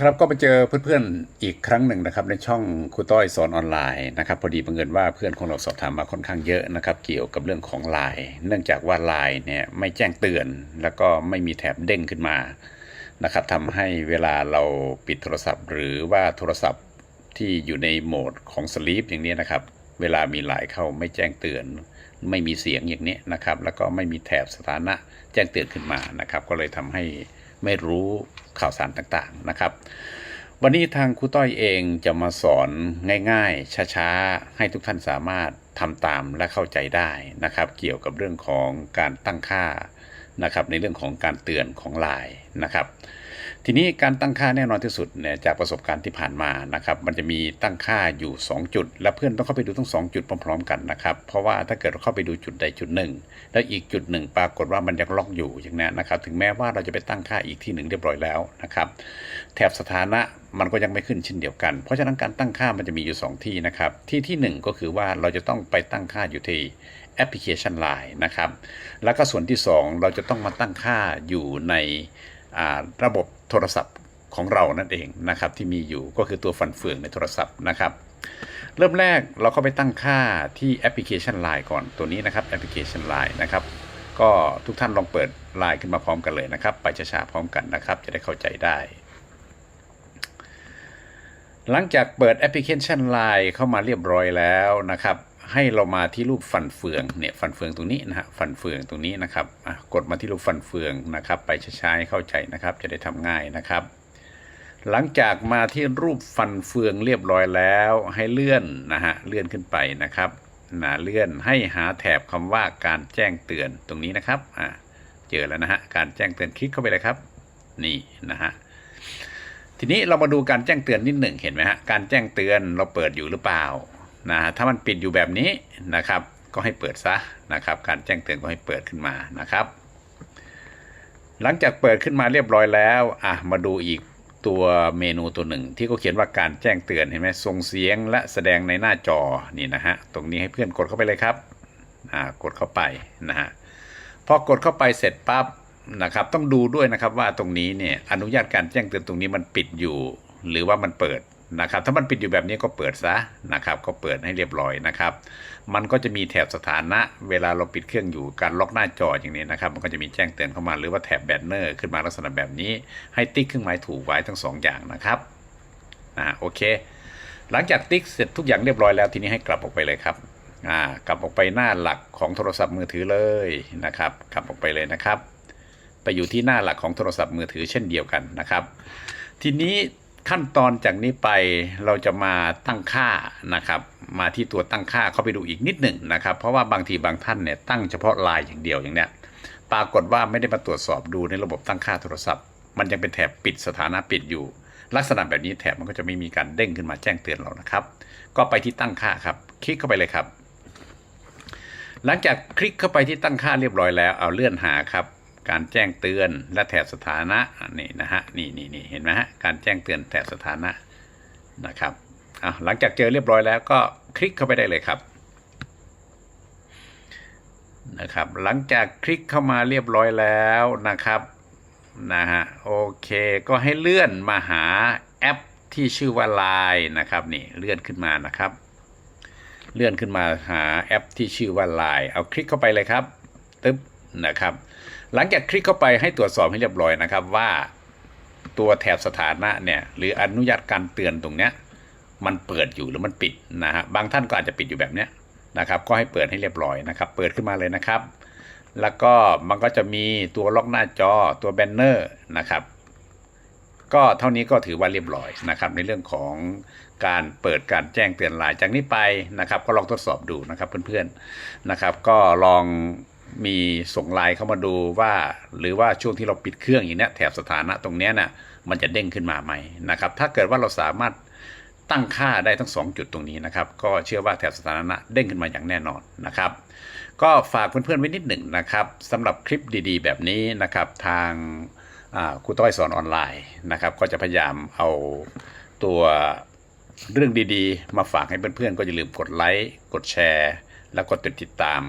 ครับก็ไปเจอเพื่อนๆอีกครั้งหนึ่งนะครับในช่องครูต้อยสอนออนไลน์นะครับพอดีบังเอิญว่าเพื่อนของเราสอบถามมาค่อนข้างเยอะนะครับเกี่ยวกับเรื่องของไลน์เนื่องจากว่าไลน์เนี่ยไม่แจ้งเตือน แล้วก็ไม่มีแถบเด้งขึ้นมานะครับทำให้เวลาเราปิดโทรศัพท์ หรือว่าโทรศัพท์ที่อยู่ในโหมดของสลีปอย่างนี้นะครับเวลามีไลน์เข้าไม่แจ้งเตือน ไม่มีเสียงอย่างนี้นะครับแล้วก็ไม่มีแถบสถานะแจ้งเตือนขึ้นมานะครับก็เลยทำให้ไม่รู้ข่าวสารต่างๆนะครับ วันนี้ทางครูต้อยเองจะมาสอนง่ายๆ ช้าๆ ให้ทุกท่านสามารถทำตามและเข้าใจได้นะครับ เกี่ยวกับเรื่องของการตั้งค่านะครับ ในเรื่องของการเตือนของไลน์นะครับ ทีนี้การตั้งค่าแน่นอนที่สุดเนี่ยจากประสบการณ์ที่ผ่านมานะครับมันจะมีตั้งค่าอยู่ 2 จุด และเพื่อนต้องเข้าไปดูทั้ง 2 จุดพร้อมๆกันนะครับเพราะว่าถ้าเกิดเราเข้าไปดูจุดใดจุดหนึ่ง แล้วอีกจุดหนึ่งปรากฏว่ามันยังล็อกอยู่อย่างนี้นะครับถึงแม้ว่าเราจะไปตั้งค่าอีกที่หนึ่งเรียบร้อยแล้วนะครับแถบสถานะมันก็ยังไม่ขึ้นเช่นเดียวกัน เพราะฉะนั้นการตั้งค่ามันจะมีอยู่ 2 ที่นะครับ ที่ที่ 1 ก็คือว่าเราจะต้องไปตั้งค่าอยู่ที่แอปพลิเคชัน Line นะครับ แล้วก็ส่วนที่ 2 เราจะต้องมาตั้งค่าอยู่ใน ระบบโทรศัพท์ของเรานั่นเองนะครับที่มีอยู่ก็คือตัวฟันเฟืองในโทรศัพท์นะครับ เริ่มแรกเราก็ไปตั้งค่าที่แอปพลิเคชัน Line ก่อนตัวนี้นะครับแอปพลิเคชัน Line นะครับก็ทุกท่านลองเปิด Line ขึ้นมาพร้อมกันเลยนะครับ ไปช้าๆพร้อมกันนะครับ จะได้เข้าใจได้ หลังจากเปิดแอปพลิเคชัน Line เข้ามาเรียบร้อยแล้วนะครับ ให้เรามาที่รูปฟันเฟืองเนี่ยฟันเฟืองตรงนี้นะฮะฟันเฟืองตรงนี้นะครับกดมาที่รูปฟันเฟืองนะครับ ไปช้าๆให้เข้าใจนะครับ จะได้ทำง่ายนะครับ หลังจากมาที่รูปฟันเฟืองเรียบร้อยแล้ว ให้เลื่อนนะฮะเลื่อนขึ้นไปนะครับนะเลื่อนให้หาแถบคำว่าการแจ้งเตือนตรงนี้นะครับอ่าเจอแล้วนะฮะการแจ้งเตือนคลิกเข้าไปเลยครับ นี่นะฮะทีนี้เรามาดูการแจ้งเตือนนิดหนึ่งเห็นไหมฮะการแจ้งเตือนเราเปิดอยู่หรือเปล่า นะถ้ามันปิดอยู่แบบนี้นะครับ ก็ให้เปิดซะนะครับ การแจ้งเตือนก็ให้เปิดขึ้นมานะครับ หลังจากเปิดขึ้นมาเรียบร้อยแล้วอะมาดูอีกตัวเมนูตัวหนึ่ง ที่เขาเขียนว่าการแจ้งเตือนเห็นไหมส่งเสียงและแสดงในหน้าจอนี่นะฮะตรงนี้ให้เพื่อนกดเข้าไปเลยครับอ่ากดเข้าไปนะฮะพอกดเข้าไปเสร็จปั๊บนะครับต้องดูด้วยนะครับว่าตรงนี้เนี่ยอนุญาตการแจ้งเตือนตรงนี้มันปิดอยู่ หรือว่ามันเปิด นะครับ ถ้ามันปิดอยู่แบบนี้ก็เปิดซะนะครับ ก็เปิดให้เรียบร้อยนะครับ มันก็จะมีแถบสถานะ เวลาเราปิดเครื่องอยู่การล็อกหน้าจออย่างนี้นะครับ มันก็จะมีแจ้งเตือนเข้ามาหรือว่าแถบแบนเนอร์ขึ้นมาลักษณะแบบนี้ ให้ติ๊กเครื่องหมายถูกไว้ทั้งสองอย่างนะครับนะโอเค หลังจากติ๊กเสร็จทุกอย่างเรียบร้อยแล้วทีนี้ให้กลับออกไปเลยครับอ่ากลับออกไปหน้าหลักของโทรศัพท์มือถือเลยนะครับ กลับออกไปเลยนะครับ ไปอยู่ที่หน้าหลักของโทรศัพท์มือถือเช่นเดียวกันนะครับ ทีนี้ ขั้นตอนจากนี้ไปเราจะมาตั้งค่านะครับ มาที่ตัวตั้งค่าเข้าไปดูอีกนิดหนึ่งนะครับ เพราะว่าบางทีบางท่านเนี่ยตั้งเฉพาะลน์อย่างเดียวอย่างเนี้ยปรากฏว่าไม่ได้มาตรวจสอบดูในระบบตั้งค่าโทรศัพท์ มันยังเป็นแถบปิดสถานะปิดอยู่ ลักษณะแบบนี้แถบมันก็จะไม่มีการเด้งขึ้นมาแจ้งเตือนเรานะครับ ก็ไปที่ตั้งค่าครับ คลิกเข้าไปเลยครับ หลังจากคลิกเข้าไปที่ตั้งค่าเรียบร้อยแล้วเอาเลื่อนหาครับ การแจ้งเตือนและแถบสถานะนี่นะฮะนี่นี่นี่เห็นไหมฮะการแจ้งเตือนแถบสถานะนะครับอะหลังจากเจอเรียบร้อยแล้วก็คลิกเข้าไปได้เลยครับนะครับหลังจากคลิกเข้ามาเรียบร้อยแล้วนะครับนะฮะโอเคก็ให้เลื่อนมาหาแอปที่ชื่อว่า Line นะครับนี่เลื่อนขึ้นมานะครับ เลื่อนขึ้นมาหาแอปที่ชื่อว่า Line เอาคลิกเข้าไปเลยครับตึ๊บนะครับ หลังจากคลิกเข้าไปให้ตรวจสอบให้เรียบร้อยนะครับว่าตัวแถบสถานะเนี่ยหรืออนุญาตการเตือนตรงเนี้ยมันเปิดอยู่หรือมันปิดนะฮะบางท่านก็อาจจะปิดอยู่แบบเนี้ยนะครับ ก็ให้เปิดให้เรียบร้อยนะครับ เปิดขึ้นมาเลยนะครับ แล้วก็มันก็จะมีตัวล็อกหน้าจอตัวแบนเนอร์นะครับ ก็เท่านี้ก็ถือว่าเรียบร้อยนะครับ ในเรื่องของการเปิดการแจ้งเตือนไลน์จากนี้ไปนะครับ ก็ลองทดสอบดูนะครับเพื่อนๆนะครับ ก็ลอง มีส่งไลน์เข้ามาดูว่า หรือว่าช่วงที่เราปิดเครื่องอย่างนี้แถบสถานะตรงนี้ยน่ะมันจะเด้งขึ้นมาไหมนะครับ ถ้าเกิดว่าเราสามารถตั้งค่าได้ทั้ง 2 จุดตรงนี้นะครับ ก็เชื่อว่าแถบสถานะเด้งขึ้นมาอย่างแน่นอนนะครับ ก็ฝากเพื่อนๆไว้นิดหนึ่งนะครับสำหรับคลิปดีๆ แบบนี้นะครับ ทางครูต้อยสอนออนไลน์นะครับ ก็จะพยายามเอาตัวเรื่องดีๆ มาฝากให้เพื่อนๆ ก็อย่าลืมกดไลค์ กดแชร์ แล้วกดติดตาม